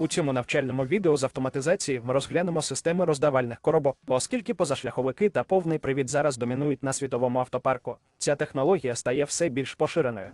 У цьому навчальному відео з автоматизації ми розглянемо системи роздавальних коробок, оскільки позашляховики та повний привід зараз домінують на світовому автопарку. Ця технологія стає все більш поширеною.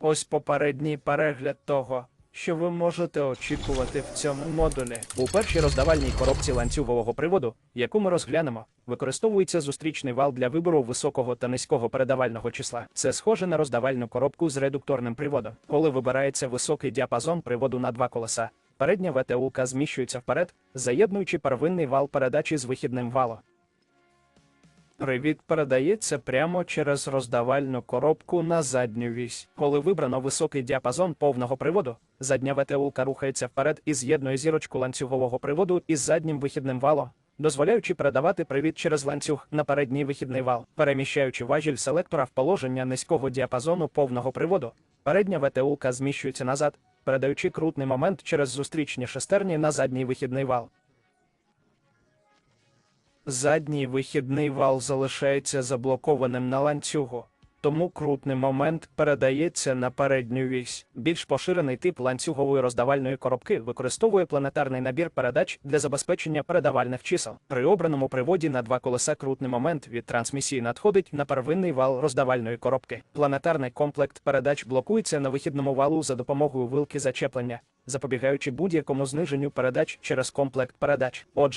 Ось попередній перегляд того, що ви можете очікувати в цьому модулі. У першій роздавальній коробці ланцюгового приводу, яку ми розглянемо, використовується зустрічний вал для вибору високого та низького передавального числа. Це схоже на роздавальну коробку з редукторним приводом. Коли вибирається високий діапазон приводу на два колеса, передня ВТУЛК зміщується вперед, заєднуючи первинний вал передачі з вихідним валом. Привід передається прямо через роздавальну коробку на задню вісь. Коли вибрано високий діапазон повного приводу, задня ВТУЛК рухається вперед і з'єднує зірочку ланцюгового приводу із заднім вихідним валом, дозволяючи передавати привід через ланцюг на передній вихідний вал, переміщаючи важіль селектора в положення низького діапазону повного приводу. Передня ВТУЛК зміщується назад, передаючи крутний момент через зустрічні шестерні на задній вихідний вал. Задній вихідний вал залишається заблокованим на ланцюгу, тому крутний момент передається на передню вісь. Більш поширений тип ланцюгової роздавальної коробки використовує планетарний набір передач для забезпечення передавальних чисел. При обраному приводі на два колеса крутний момент від трансмісії надходить на первинний вал роздавальної коробки. Планетарний комплект передач блокується на вихідному валу за допомогою вилки зачеплення, запобігаючи будь-якому зниженню передач через комплект передач. Отже,